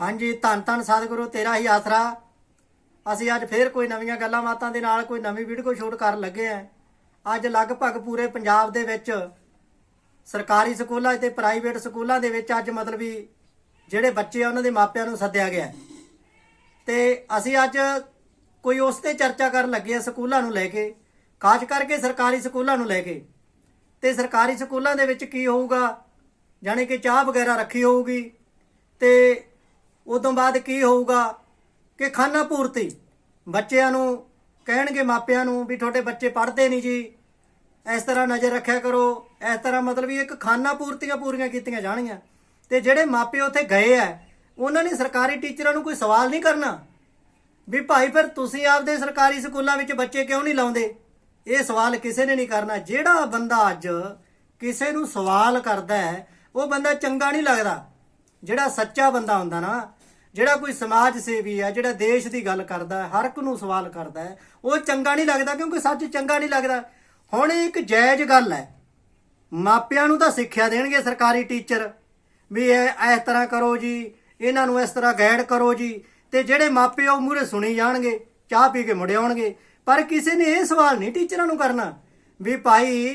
ਹਾਂਜੀ, ਧੰਨ ਧੰਨ ਸਤਿਗੁਰੂ, ਤੇਰਾ ਹੀ ਆਸਰਾ। ਅਸੀਂ ਅੱਜ ਫੇਰ ਕੋਈ ਨਵੀਆਂ ਗੱਲਾਂ ਬਾਤਾਂ ਦੇ ਨਾਲ ਕੋਈ ਨਵੀਂ ਵੀਡੀਓ ਸ਼ੂਟ ਕਰਨ ਲੱਗੇ ਆ। ਅੱਜ ਲਗਭਗ ਪੂਰੇ ਪੰਜਾਬ ਦੇ ਵਿੱਚ, ਸਰਕਾਰੀ ਸਕੂਲਾਂ ਤੇ ਪ੍ਰਾਈਵੇਟ ਸਕੂਲਾਂ ਦੇ ਵਿੱਚ ਅੱਜ ਮਤਲਬ ਵੀ ਜਿਹੜੇ ਬੱਚੇ ਆ, ਉਹਨਾਂ ਦੇ ਮਾਪਿਆਂ ਨੂੰ ਸੱਦਿਆ ਗਿਆ। ਹੈ। ਤੇ ਅਸੀਂ ਅੱਜ ਕੋਈ ਉਸ ਤੇ ਚਰਚਾ ਕਰਨ ਲੱਗੇ ਆ ਸਕੂਲਾਂ ਨੂੰ ਲੈ ਕੇ, ਖਾਸ ਕਰਕੇ ਸਰਕਾਰੀ ਸਕੂਲਾਂ ਨੂੰ ਲੈ ਕੇ। ਤੇ ਸਰਕਾਰੀ ਸਕੂਲਾਂ ਦੇ ਵਿੱਚ ਕੀ ਹੋਊਗਾ? ਜਾਣੀ ਕਿ ਚਾਹ ਵਗੈਰਾ ਰੱਖੀ ਹੋਊਗੀ। ਤੇ ਉਦੋਂ ਬਾਅਦ ਕੀ ਹੋਊਗਾ ਕਿ ਖਾਨਾ ਪੂਰਤੀ। ਬੱਚਿਆਂ ਨੂੰ ਕਹਿਣਗੇ ਮਾਪਿਆਂ ਨੂੰ ਵੀ ਤੁਹਾਡੇ ਬੱਚੇ ਪੜ੍ਹਦੇ ਨਹੀਂ ਜੀ। ਇਸ ਤਰ੍ਹਾਂ ਨਜ਼ਰ ਰੱਖਿਆ ਕਰੋ। ਇਸ ਤਰ੍ਹਾਂ ਮਤਲਬ ਵੀ ਇੱਕ ਖਾਣਾ ਪੂਰਤੀਆਂ ਪੂਰੀਆਂ ਕੀਤੀਆਂ ਜਾਣਗੀਆਂ ਤੇ ਜਿਹੜੇ ਮਾਪੇ ਉੱਥੇ ਗਏ ਆ ਉਹਨਾਂ ਨੇ ਸਰਕਾਰੀ ਟੀਚਰਾਂ ਨੂੰ ਕੋਈ ਸਵਾਲ ਨਹੀਂ ਕਰਨਾ? ਵੀ ਭਾਈ ਫਿਰ ਤੁਸੀਂ ਆਪਦੇ ਸਰਕਾਰੀ ਸਕੂਲਾਂ ਵਿੱਚ ਬੱਚੇ ਕਿਉਂ ਨਹੀਂ ਲਾਉਂਦੇ? ਇਹ ਸਵਾਲ ਕਿਸੇ ਨੇ ਨਹੀਂ ਕਰਨਾ। ਜਿਹੜਾ ਬੰਦਾ ਅੱਜ ਕਿਸੇ ਨੂੰ ਸਵਾਲ ਕਰਦਾ ਹੈ ਉਹ ਬੰਦਾ ਚੰਗਾ ਨਹੀਂ ਲੱਗਦਾ। ਜਿਹੜਾ ਸੱਚਾ ਬੰਦਾ ਹੁੰਦਾ ਨਾ ਜਿਹੜਾ ਕੋਈ ਸਮਾਜ ਸੇਵੀ ਹੈ ਜਿਹੜਾ ਦੇਸ਼ ਦੀ ਗੱਲ ਕਰਦਾ, ਹਰ ਇੱਕ ਨੂੰ ਸਵਾਲ ਕਰਦਾ ਹੈ, ਉਹ ਚੰਗਾ ਨਹੀਂ ਲੱਗਦਾ ਕਿਉਂਕਿ ਸੱਚ ਚੰਗਾ ਨਹੀਂ ਲੱਗਦਾ। ਹੁਣ ਇਹ ਇੱਕ ਜਾਇਜ਼ ਗੱਲ ਹੈ। ਮਾਪਿਆਂ ਨੂੰ ਤਾਂ ਸਿੱਖਿਆ ਦੇਣਗੇ ਸਰਕਾਰੀ ਟੀਚਰ ਵੀ ਇਹ ਇਸ ਤਰ੍ਹਾਂ ਕਰੋ ਜੀ, ਇਹਨਾਂ ਨੂੰ ਇਸ ਤਰ੍ਹਾਂ ਗਾਈਡ ਕਰੋ ਜੀ, ਤੇ ਜਿਹੜੇ ਮਾਪੇ ਉਹ ਮੂਰੇ ਸੁਣੀ ਜਾਣਗੇ, ਚਾਹ ਪੀ ਕੇ ਮੁੜ ਆਉਣਗੇ। ਪਰ ਕਿਸੇ ਨੇ ਇਹ ਸਵਾਲ ਨਹੀਂ ਟੀਚਰਾਂ ਨੂੰ ਕਰਨਾ ਵੀ ਭਾਈ,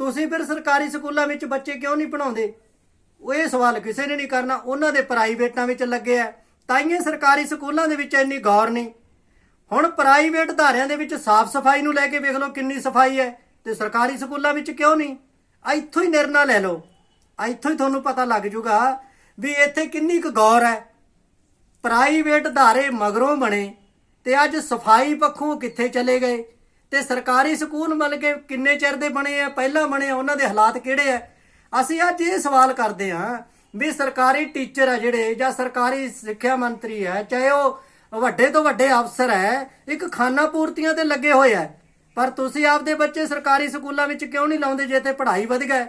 ਤੁਸੀਂ ਫਿਰ ਸਰਕਾਰੀ ਸਕੂਲਾਂ ਵਿੱਚ ਬੱਚੇ ਕਿਉਂ ਨਹੀਂ ਪੜਾਉਂਦੇ ਉਹ ਇਹ ਸਵਾਲ ਕਿਸੇ ਨੇ ਨਹੀਂ ਕਰਨਾ, ਉਹਨਾਂ ਦੇ ਪ੍ਰਾਈਵੇਟਾਂ ਵਿੱਚ ਲੱਗੇ ਆ। ਤਾਈਏ ਸਰਕਾਰੀ ਸਕੂਲਾਂ ਦੇ ਵਿੱਚ ਇੰਨੀ ਗੌਰ ਨਹੀਂ। ਹੁਣ ਪ੍ਰਾਈਵੇਟ ਧਾਰਿਆਂ ਦੇ ਵਿੱਚ ਸਾਫ਼ ਸਫ਼ਾਈ ਨੂੰ ਲੈ ਕੇ ਵੇਖ ਲਓ ਕਿੰਨੀ ਸਫ਼ਾਈ ਹੈ ਤੇ ਸਰਕਾਰੀ ਸਕੂਲਾਂ ਵਿੱਚ ਕਿਉਂ ਨਹੀਂ? ਇੱਥੋਂ ਹੀ ਨਿਰਣਾ ਲੈ ਲਓ। ਇੱਥੋਂ ਹੀ ਤੁਹਾਨੂੰ ਪਤਾ ਲੱਗ ਜੂਗਾ ਵੀ ਇੱਥੇ ਕਿੰਨੀ ਕੁ ਗੌਰ ਹੈ। ਪ੍ਰਾਈਵੇਟ ਧਾਰੇ ਮਗਰੋਂ ਬਣੇ ਤੇ ਅੱਜ ਸਫ਼ਾਈ ਪੱਖੋਂ ਕਿੱਥੇ ਚਲੇ ਗਏ ਤੇ ਸਰਕਾਰੀ ਸਕੂਲ ਮਤਲਬ ਕਿ ਕਿੰਨੇ ਚਿਰ ਦੇ ਬਣੇ ਆ, ਪਹਿਲਾਂ ਬਣੇ ਆ, ਉਹਨਾਂ ਦੇ ਹਾਲਾਤ ਕਿਹੜੇ ਆ? ਅਸੀਂ ਅੱਜ ਇਹ ਸਵਾਲ ਕਰਦੇ ਹਾਂ ਵੀ ਸਰਕਾਰੀ ਟੀਚਰ ਆ ਜਿਹੜੇ ਜਾਂ ਸਰਕਾਰੀ ਸਿੱਖਿਆ ਮੰਤਰੀ ਹੈ ਚਾਹੇ ਉਹ ਵੱਡੇ ਤੋਂ ਵੱਡੇ ਅਫਸਰ ਹੈ ਇੱਕ ਖਾਨਾ ਪੂਰਤੀਆਂ ਤੇ ਲੱਗੇ ਹੋਏ ਹੈ ਪਰ ਤੁਸੀਂ ਆਪਦੇ ਬੱਚੇ ਸਰਕਾਰੀ ਸਕੂਲਾਂ ਵਿੱਚ ਕਿਉਂ ਨਹੀਂ ਲਾਉਂਦੇ ਜੇ ਤੇ ਪੜ੍ਹਾਈ ਵਧ ਗਏ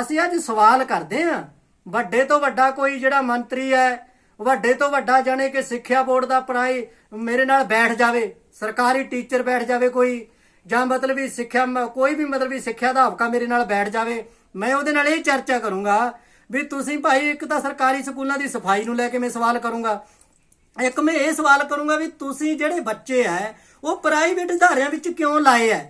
ਅਸੀਂ ਅੱਜ ਸਵਾਲ ਕਰਦੇ ਹਾਂ। ਵੱਡੇ ਤੋਂ ਵੱਡਾ ਕੋਈ ਜਿਹੜਾ ਮੰਤਰੀ ਹੈ ਵੱਡੇ ਤੋਂ ਵੱਡਾ ਜਾਣੇ ਕਿ ਸਿੱਖਿਆ ਬੋਰਡ ਦਾ ਪੜਾਈ ਮੇਰੇ ਨਾਲ ਬੈਠ ਜਾਵੇ, ਸਰਕਾਰੀ ਟੀਚਰ ਬੈਠ ਜਾਵੇ ਕੋਈ, ਜਾਂ ਮਤਲਬ ਵੀ ਸਿੱਖਿਆ ਮ- ਕੋਈ ਵੀ ਮਤਲਬ ਵੀ ਸਿੱਖਿਆ ਦਾ ਹਫਕਾ ਮੇਰੇ ਨਾਲ ਬੈਠ ਜਾਵੇ, ਮੈਂ ਉਹਦੇ ਨਾਲ ਇਹ ਚਰਚਾ ਕਰੂੰਗਾ ਵੀ ਤੁਸੀਂ ਭਾਈ ਇੱਕ ਤਾਂ ਸਰਕਾਰੀ ਸਕੂਲਾਂ ਦੀ ਸਫ਼ਾਈ ਨੂੰ ਲੈ ਕੇ ਮੈਂ ਸਵਾਲ ਕਰੂੰਗਾ। ਇੱਕ ਮੈਂ ਇਹ ਸਵਾਲ ਕਰੂੰਗਾ ਵੀ ਤੁਸੀਂ ਜਿਹੜੇ ਬੱਚੇ ਐ, ਉਹ ਪ੍ਰਾਈਵੇਟ ਅਦਾਰਿਆਂ ਵਿੱਚ ਕਿਉਂ ਲਾਏ ਐ?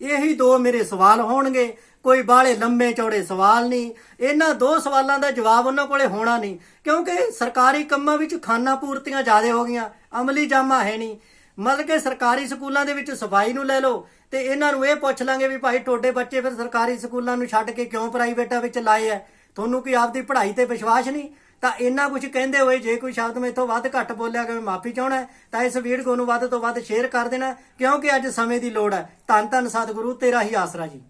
ਇਹੀ ਦੋ ਮੇਰੇ ਸਵਾਲ ਹੋਣਗੇ। ਕੋਈ ਬਾਹਲੇ ਲੰਮੇ ਚੌੜੇ ਸਵਾਲ ਨਹੀਂ। ਇਹਨਾਂ ਦੋ ਸਵਾਲਾਂ ਦਾ ਜਵਾਬ ਉਹਨਾਂ ਕੋਲੇ ਹੋਣਾ ਨਹੀਂ। ਕਿਉਂਕਿ ਸਰਕਾਰੀ ਕੰਮਾਂ ਵਿੱਚ ਖਾਨਾ ਪੂਰਤੀਆਂ ਜ਼ਿਆਦਾ ਹੋ ਗਈਆਂ। ਅਮਲੀ ਜਾਮਾ ਹੈ ਨਹੀਂ। ਮਤਲਬ ਕਿ ਸਰਕਾਰੀ ਸਕੂਲਾਂ ਦੇ ਵਿੱਚ ਸਫ਼ਾਈ ਨੂੰ ਲੈ ਲਓ ਤੇ ਇਹਨਾਂ ਨੂੰ ਇਹ ਪੁੱਛ ਲਾਂਗੇ ਵੀ ਭਾਈ ਤੁਹਾਡੇ ਬੱਚੇ ਫਿਰ ਸਰਕਾਰੀ ਸਕੂਲਾਂ ਨੂੰ ਛੱਡ ਕੇ ਕਿਉਂ ਪ੍ਰਾਈਵੇਟਾਂ ਵਿੱਚ ਲਾਏ ਐ? ਤੁਹਾਨੂੰ ਕੋਈ ਆਪਦੀ ਪੜ੍ਹਾਈ ਤੇ ਵਿਸ਼ਵਾਸ ਨਹੀਂ? ਤਾਂ ਇੰਨਾ ਕੁਝ ਕਹਿੰਦੇ ਹੋਏ ਜੇ ਕੋਈ ਸ਼ਬਦ ਮੇਥੋਂ ਵੱਧ ਘੱਟ ਬੋਲਿਆ ਕਿ ਮੈਂ ਮਾਫੀ ਚਾਹਣਾ ਤਾਂ ਇਸ ਵੀਡੀਓ ਨੂੰ ਵੱਧ ਤੋਂ ਵੱਧ ਸ਼ੇਅਰ ਕਰ ਦੇਣਾ, ਕਿਉਂਕਿ ਅੱਜ ਸਮੇਂ ਦੀ ਲੋੜ ਹੈ। ਧੰਨ ਧੰਨ ਸਤਿਗੁਰੂ, ਤੇਰਾ ਹੀ ਆਸਰਾ ਜੀ।